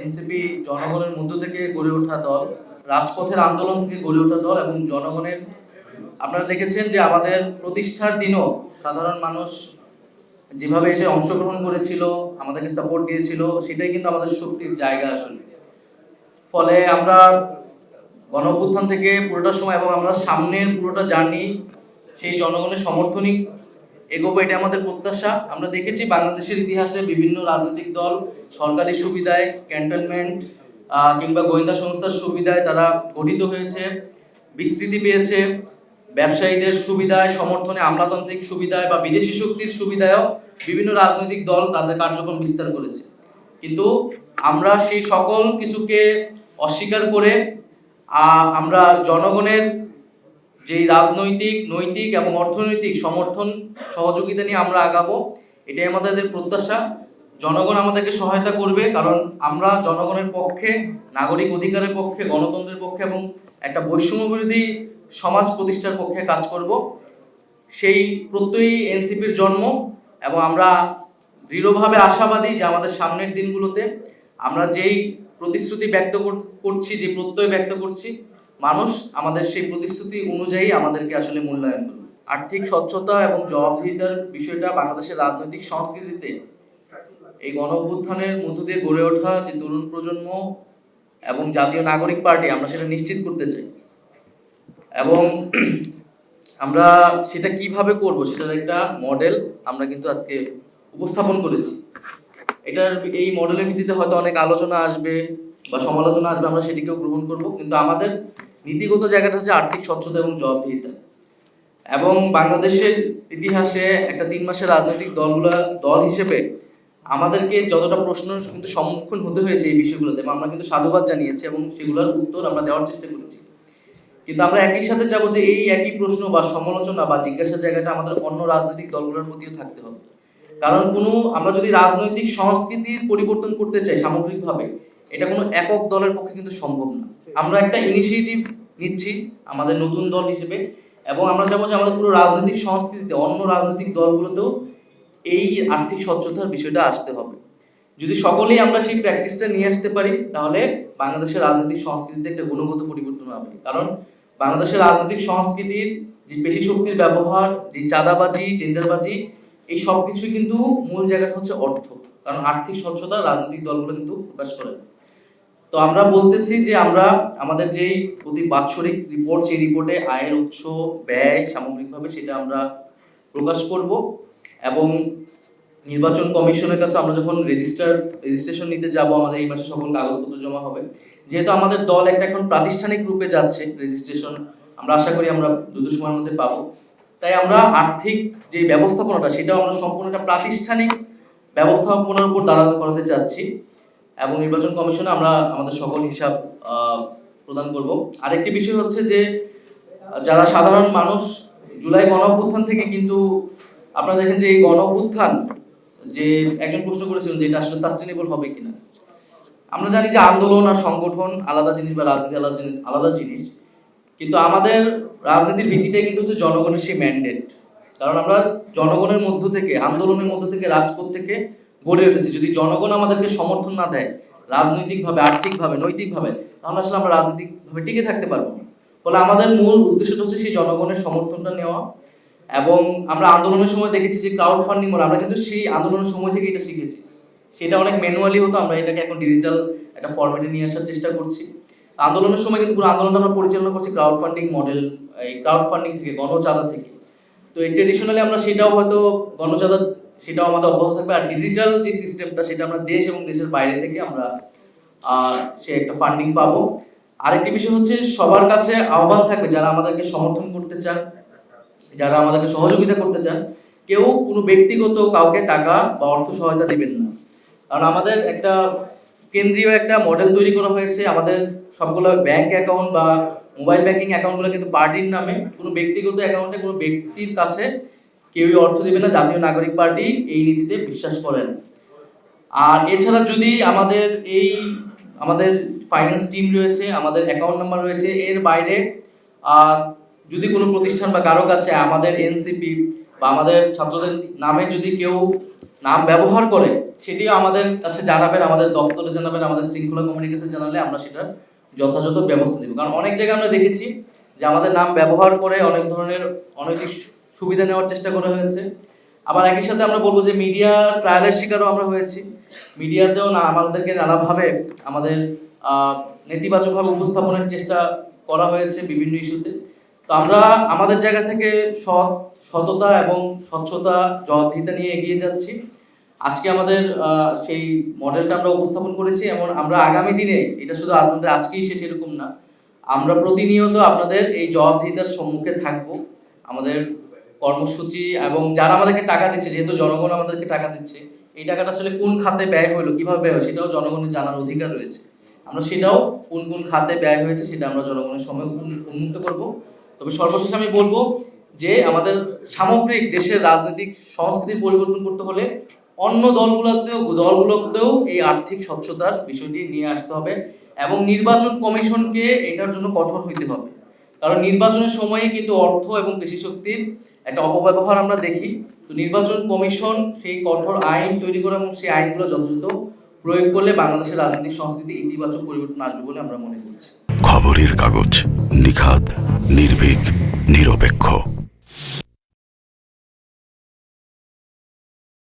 NCP জনগণের মধ্য থেকে গড়ে ওঠা দল, রাজপথের আন্দোলন থেকে গড়ে ওঠা দল এবং জনগণের, আপনারা দেখেছেন যে আমাদের প্রতিষ্ঠার দিনও সাধারণ মানুষ যেভাবে এসে অংশগ্রহণ করেছিল, আমাদেরকে সাপোর্ট দিয়েছিল, সেটাই কিন্তু আমাদের শক্তির জায়গা আসলে। ফলে আমরা গণ থেকে পুরোটা সময় এবং আমরা সামনের পুরোটা জার্নি সেই জনগণের সমর্থনই এগোবো এটা আমাদের প্রত্যাশা। আমরা দেখেছি বাংলাদেশের ইতিহাসে বিভিন্ন রাজনৈতিক দল, সরকারি সুবিধায়, ক্যান্টনমেন্ট কিংবা গোয়েন্দা সংস্থার সুবিধায় তারা গঠিত হয়েছে, বিস্তৃতি পেয়েছে। ব্যবসায়ীদের সুবিধায়, সমর্থনে আমলাতান্ত্রিক সুবিধায় বা বিদেশি শক্তির সুবিধায়ও বিভিন্ন রাজনৈতিক দল তাদের কার্যক্রম বিস্তার করেছে। কিন্তু আমরা সেই সকল কিছুকে অস্বীকার করে আমরা জনগণের যেই রাজনৈতিক, নৈতিক এবং অর্থনৈতিক সমর্থন সহযোগিতা নিয়ে আমরা আগাবো, এটাই আমাদের প্রত্যাশা। জনগণ আমাদেরকে সহায়তা করবে, কারণ আমরা জনগণের পক্ষে, নাগরিক অধিকারের পক্ষে, গণতন্ত্রের পক্ষে এবং একটা বৈষম্য বিরোধী সমাজ প্রতিষ্ঠার পক্ষে কাজ করব। সেই প্রত্যয়ই এনসিপির জন্ম এবং আমরা দৃঢ়ভাবে আশাবাদী যে আমাদের সামনের দিনগুলোতে আমরা যেই প্রতিশ্রুতি ব্যক্ত কর- করছি, যে প্রত্যয় ব্যক্ত করছি মানুষ আমাদের সেই প্রতিশ্রুতি অনুযায়ী আমাদেরকে আসলে মূল্যায়ন করবে। আর্থিক স্বচ্ছতা এবং জবাবদিহিতার বিষয়টা বাংলাদেশের রাজনৈতিক সংস্কৃতিতে এই গণ মধ্য দিয়ে গড়ে ওঠা যে তরুণ প্রজন্ম এবং জাতীয় নাগরিক পার্টি, আমরা সেটা নিশ্চিত করতে চাই। এবং আমরা সেটা কীভাবে করব সেটার একটা মডেল আমরা কিন্তু আজকে উপস্থাপন করেছি। এটার এই মডেলের ভিত্তিতে হয়তো অনেক আলোচনা আসবে বা সমালোচনা আসবে, আমরা সেটিকেও গ্রহণ করব। কিন্তু আমাদের নীতিগত জায়গাটা হচ্ছে আর্থিক স্বচ্ছতা এবং জবাবদিহিতা। এবং বাংলাদেশের ইতিহাসে একটা তিন মাসের রাজনৈতিক দলগুলো, দল হিসেবে আমাদেরকে যতটা প্রশ্ন কিন্তু সম্মুখীন হতে হয়েছে এই বিষয়গুলোতে, আমরা কিন্তু সাধুবাদ জানিয়েছি এবং সেগুলোর উত্তর আমরা দেওয়ার চেষ্টা করেছি। কিন্তু আমরা একই সাথে চাবো যে এই একই প্রশ্ন বা সমালোচনা বা জিজ্ঞাসার জায়গাটা আমাদের অন্য রাজনৈতিক দলগুলোর প্রতিও থাকতে হবে। কারণ কোনো, আমরা যদি রাজনৈতিক সংস্কৃতির পরিবর্তন করতে চাই সামগ্রিকভাবে, এটা কোনো একক দলের পক্ষে কিন্তু সম্ভব না। আমরা একটা ইনিশিয়েটিভ নিচ্ছি আমাদের নতুন দল হিসেবে এবং আমরা চাবো যে আমাদের পুরো রাজনৈতিক সংস্কৃতিতে, অন্য রাজনৈতিক দলগুলোতেও এই আর্থিক স্বচ্ছতার বিষয়টা আসতে হবে। যদি সকলেই আমরা সেই প্র্যাকটিসটা নিয়ে আসতে পারি, তাহলে বাংলাদেশের রাজনৈতিক সংস্কৃতিতে একটা গুণগত পরিবর্তন হবে। কারণ বাংলাদেশের রাজনৈতিক সংস্কৃতির যে পেশি শক্তির ব্যবহার, যে চাঁদাবাজি, টেন্ডারবাজি, এই সব কিছুই কিন্তু মূল জায়গাটা হচ্ছে অর্থ। কারণ আর্থিক স্বচ্ছতা রাজনৈতিক দলগুলো কিন্তু প্রকাশ করে না। তো আমরা বলতেছি যে আমরা আমাদের যেই প্রতি বাৎসরিক রিপোর্ট সেই রিপোর্টে আয়ের উৎস, ব্যয় সামগ্রিকভাবে সেটা আমরা প্রকাশ করব এবং নির্বাচন কমিশনের কাছে আমরা যখন রেজিস্টার রেজিস্ট্রেশন নিতে যাব, আমাদের এই মাসে সকল কাগজপত্র জমা হবে। যেহেতু আমাদের দল একটা এখন প্রাতিষ্ঠানিক রূপে যাচ্ছে রেজিস্ট্রেশন আমরা আশা করি আমরা দ্রুত সময়ের মধ্যে পাবো। তাই আমরা আর্থিক যে ব্যবস্থাপনাটা, সেটাও আমরা সম্পূর্ণ একটা প্রাতিষ্ঠানিক ব্যবস্থাপনার উপর দাঁড়াতে করাতে চাচ্ছি। এবং নির্বাচন কমিশনে আমরা আমাদের সকল হিসাব প্রদান করব। আরেকটি বিষয় হচ্ছে যে, যারা সাধারণ মানুষ, জুলাই গণ অভ্যুত্থান থেকে কিন্তু আপনারা দেখেন যে এই গণ অভ্যুত্থান যে একজন প্রশ্ন করেছিলেন যে এটা আসলে সাস্টেনেবল হবে কিনা। আমরা জানি যে আন্দোলন আর সংগঠন আলাদা জিনিস বা রাজনীতি আলাদা জিনিস আলাদা জিনিস। কিন্তু আমাদের রাজনীতির ভিত্তিটাই কিন্তু হচ্ছে জনগণের সেই ম্যান্ডেট কারণ আমরা জনগণের মধ্য থেকে, আন্দোলনের মধ্য থেকে, রাজপথ থেকে গড়ে উঠেছি। যদি জনগণ আমাদেরকে সমর্থন না দেয়, রাজনৈতিকভাবে, আর্থিকভাবে, নৈতিকভাবে, তাহলে আসলে আমরা রাজনৈতিকভাবে টিকে থাকতে পারব না। ফলে আমাদের মূল উদ্দেশ্যটা হচ্ছে সেই জনগণের সমর্থনটা নেওয়া এবং আমরা আন্দোলনের সময় দেখেছি যে ক্রাউড ফান্ডিং আমরা কিন্তু সেই আন্দোলনের সময় থেকে এটা শিখেছি। সেটা অনেক ম্যানুয়ালি হতো, আমরা এটাকে এখন ডিজিটাল একটা ফরম্যাটে নিয়ে আসার চেষ্টা করছি। আন্দোলনের সময় কিন্তু পুরো আন্দোলনটা আমরা পরিচালনা করছি ক্রাউড ফান্ডিং মডেল এই ক্রাউড ফান্ডিং থেকে গণচাঁদা থেকে। তো এই ট্রেডিশনালি আমরা সেটাও হয়তো গণচাঁদা সেটাও আমাদের অব্যাহত থাকবে। আর ডিজিটাল যে সিস্টেমটা সেটা আমরা দেশ এবং দেশের বাইরে থেকে আমরা সে একটা ফান্ডিং পাবো। আরেকটি বিষয় হচ্ছে, সবার কাছে আহ্বান থাকবে, যারা আমাদেরকে সমর্থন করতে চান, যারা আমাদেরকে সহযোগিতা করতে চান, কেউ কোনো ব্যক্তিগত কাউকে টাকা বা অর্থ সহায়তা দেবেন না। কারণ আমাদের একটা কেন্দ্রীয় একটা মডেল তৈরি করা হয়েছে, আমাদের সবগুলো ব্যাংক অ্যাকাউন্ট বা মোবাইল ব্যাংকিং অ্যাকাউন্টগুলো কিন্তু পার্টির নামে কোনো ব্যক্তিগত অ্যাকাউন্টে কোনো ব্যক্তির কাছে কেউই অর্থ দিবে না, জাতীয় নাগরিক পার্টি এই নীতিতে বিশ্বাস করেন। আর এছাড়া যদি আমাদের এই, আমাদের ফাইন্যান্স টিম রয়েছে, আমাদের অ্যাকাউন্ট নাম্বার রয়েছে, এর বাইরে যদি কোনো প্রতিষ্ঠান বা কারও কাছে আমাদের এনসিপি বা আমাদের ছাত্রদের নামে যদি কেউ নাম ব্যবহার করে, সেটিও আমাদের কাছে জানাবেন, আমাদের দপ্তরে জানাবেন, আমাদের শৃঙ্খলা কমিউনিকেশন জানালে আমরা সেটার যথাযথ ব্যবস্থা নেব। কারণ অনেক জায়গায় আমরা দেখেছি যে আমাদের নাম ব্যবহার করে অনেক ধরনের অনেক সুবিধা নেওয়ার চেষ্টা করা হয়েছে। আবার একই সাথে আমরা বলব যে মিডিয়া ট্রায়ালের শিকারও আমরা হয়েছি। মিডিয়াতেও না, আমাদেরকে নানাভাবে আমাদের নেতিবাচকভাবে উপস্থাপনের চেষ্টা করা হয়েছে বিভিন্ন ইস্যুতে। তো আমরা আমাদের জায়গা থেকে সৎ, সততা এবং স্বচ্ছতা, জবাবদিহিতা নিয়ে এগিয়ে যাচ্ছি। আজকে আমাদের সেই মডেলটা আমরা উপস্থাপন করেছি এবং আমরা আগামী দিনে, এটা শুধু আপনাদের আজকেই শেষ এরকম না, আমরা প্রতিনিয়ত আপনাদের এই জবাবদিহিতার সম্মুখে থাকব। আমাদের কর্মসূচি এবং যারা আমাদেরকে টাকা দিচ্ছে, যেহেতু জনগণ আমাদেরকে টাকা দিচ্ছে, এই টাকাটা আসলে কোন খাতে ব্যয় হলো, কীভাবে ব্যয় হলো, সেটাও জনগণের জানার অধিকার রয়েছে। আমরা সেটাও কোন কোন খাতে ব্যয় হয়েছে, সেটা আমরা জনগণের সময় উন্মুক্ত করব। তবে সর্বশেষ আমি বলব যে আমাদের সামগ্রিক দেশের রাজনৈতিক সংস্কৃতি পরিবর্তন করতে হলে অন্য দলগুলোতেও দলগুলোতেও এই আর্থিক স্বচ্ছতার বিষয়টি নিয়ে আসতে হবে এবং নির্বাচন কমিশনকে এটার জন্য কঠোর হইতে হবে। কারণ নির্বাচনের সময়ে কিন্তু অর্থ এবং কৃষি শক্তির একটা অপব্যবহার আমরা দেখি। তো নির্বাচন কমিশন সেই কঠোর আইন তৈরি করে এবং সেই আইনগুলো যথাযথ প্রয়োগ করলে বাংলাদেশের রাজনৈতিক সংস্কৃতি ইতিবাচক পরিবর্তন আসবে বলে আমরা মনে করছি। খবরের কাগজ নিখাত নির্ভীক, নিরপেক্ষ।